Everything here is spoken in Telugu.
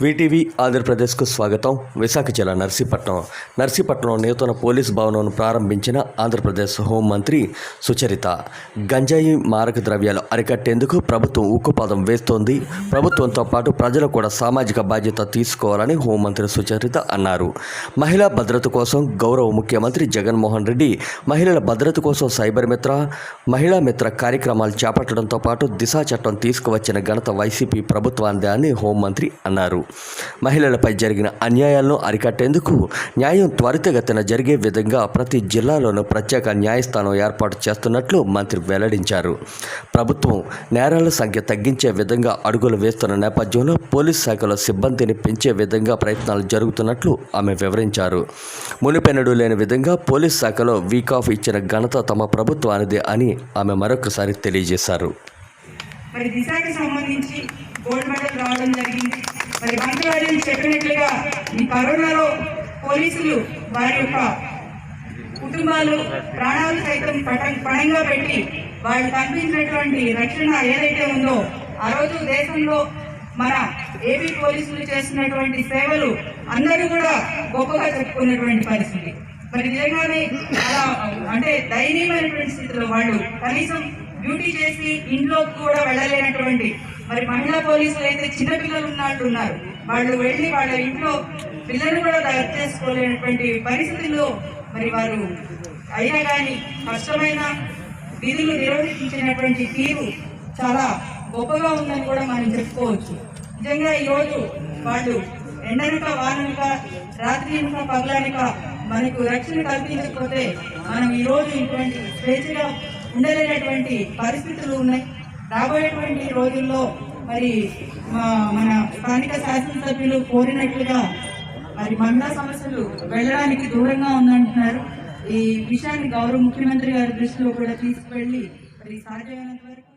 వీటీవీ ఆంధ్రప్రదేశ్కు స్వాగతం. విశాఖ జిల్లా నర్సీపట్నం. నర్సీపట్నం నూతన పోలీస్ భవనంను ప్రారంభించిన ఆంధ్రప్రదేశ్ హోంమంత్రి సుచరిత. గంజాయి మారక ద్రవ్యాలు అరికట్టేందుకు ప్రభుత్వం ఉక్కుపాదం వేస్తోంది. ప్రభుత్వంతో పాటు ప్రజలు కూడా సామాజిక బాధ్యత తీసుకోవాలని హోంమంత్రి సుచరిత అన్నారు. మహిళా భద్రత కోసం గౌరవ ముఖ్యమంత్రి జగన్మోహన్ రెడ్డి మహిళల భద్రత కోసం సైబర్ మిత్ర మహిళా మిత్ర కార్యక్రమాలు చేపట్టడంతో పాటు దిశా చట్టం తీసుకువచ్చిన ఘనత వైసీపీ ప్రభుత్వాందే అని హోంమంత్రి అన్నారు. మహిళలపై జరిగిన అన్యాయాలను అరికట్టేందుకు న్యాయం త్వరితగతిన జరిగే విధంగా ప్రతి జిల్లాలోనూ ప్రత్యేక న్యాయస్థానం ఏర్పాటు చేస్తున్నట్లు మంత్రి వెల్లడించారు. ప్రభుత్వం నేరాల సంఖ్య తగ్గించే విధంగా అడుగులు వేస్తున్న నేపథ్యంలో పోలీస్ శాఖలో సిబ్బందిని పెంచే విధంగా ప్రయత్నాలు జరుగుతున్నట్లు ఆమె వివరించారు. మునిపెన్నడూ లేని విధంగా పోలీస్ శాఖలో వీక్ ఆఫ్ ఇచ్చిన ఘనత తమ ప్రభుత్వానిదే అని ఆమె మరొకసారి తెలియజేశారు. మరి దిశకి సంబంధించి గోల్డ్ మెడల్ రావడం జరిగింది. మరి మంత్రివర్యులు చెప్పినట్లుగా ఈ కరోనాలో పోలీసులు వారి యొక్క కుటుంబాలు ప్రాణాలు సైతం పటం పణంగా పెట్టి వాళ్ళు కనిపించినటువంటి రక్షణ ఏదైతే ఉందో ఆ రోజు దేశంలో మన ఏపీ పోలీసులు చేస్తున్నటువంటి సేవలు అందరూ కూడా గొప్పగా చెప్పుకున్నటువంటి పరిస్థితి. మరి నిజంగానే అలా అంటే దయనీయమైనటువంటి స్థితిలో వాళ్ళు కనీసం డ్యూటీ చేసి ఇంట్లో కూడా వెళ్ళలేనటువంటి మరి మహిళా పోలీసులు అయితే చిన్నపిల్లలు ఉన్నట్టు ఉన్నారు వాళ్ళు వెళ్ళి వాళ్ళ ఇంట్లో పిల్లలు కూడా దయ చేసుకోలేనటువంటి పరిస్థితుల్లో మరి వారు అయినా కానీ కష్టమైన విధులు నిర్వహించినటువంటి తీరు చాలా గొప్పగా ఉందని కూడా మనం చెప్పుకోవచ్చు. నిజంగా ఈరోజు వాళ్ళు ఎండనుక వాననక రాత్రి అనక పగలనక మనకు రక్షణ కల్పించకపోతే మనం ఈ రోజు ఇటువంటి స్వేచ్ఛగా ఉండలేనటువంటి పరిస్థితులు ఉన్నాయి. రాబోయేటువంటి రోజుల్లో మరి మన స్థానిక శాసనసభ్యులు కోరినట్లుగా మరి మహిళా సమస్యలు వెళ్ళడానికి దూరంగా ఉందంటున్నారు. ఈ విషయాన్ని గౌరవ ముఖ్యమంత్రి గారి దృష్టిలో కూడా తీసుకువెళ్ళి మరి సాధ్యమైనంత వరకు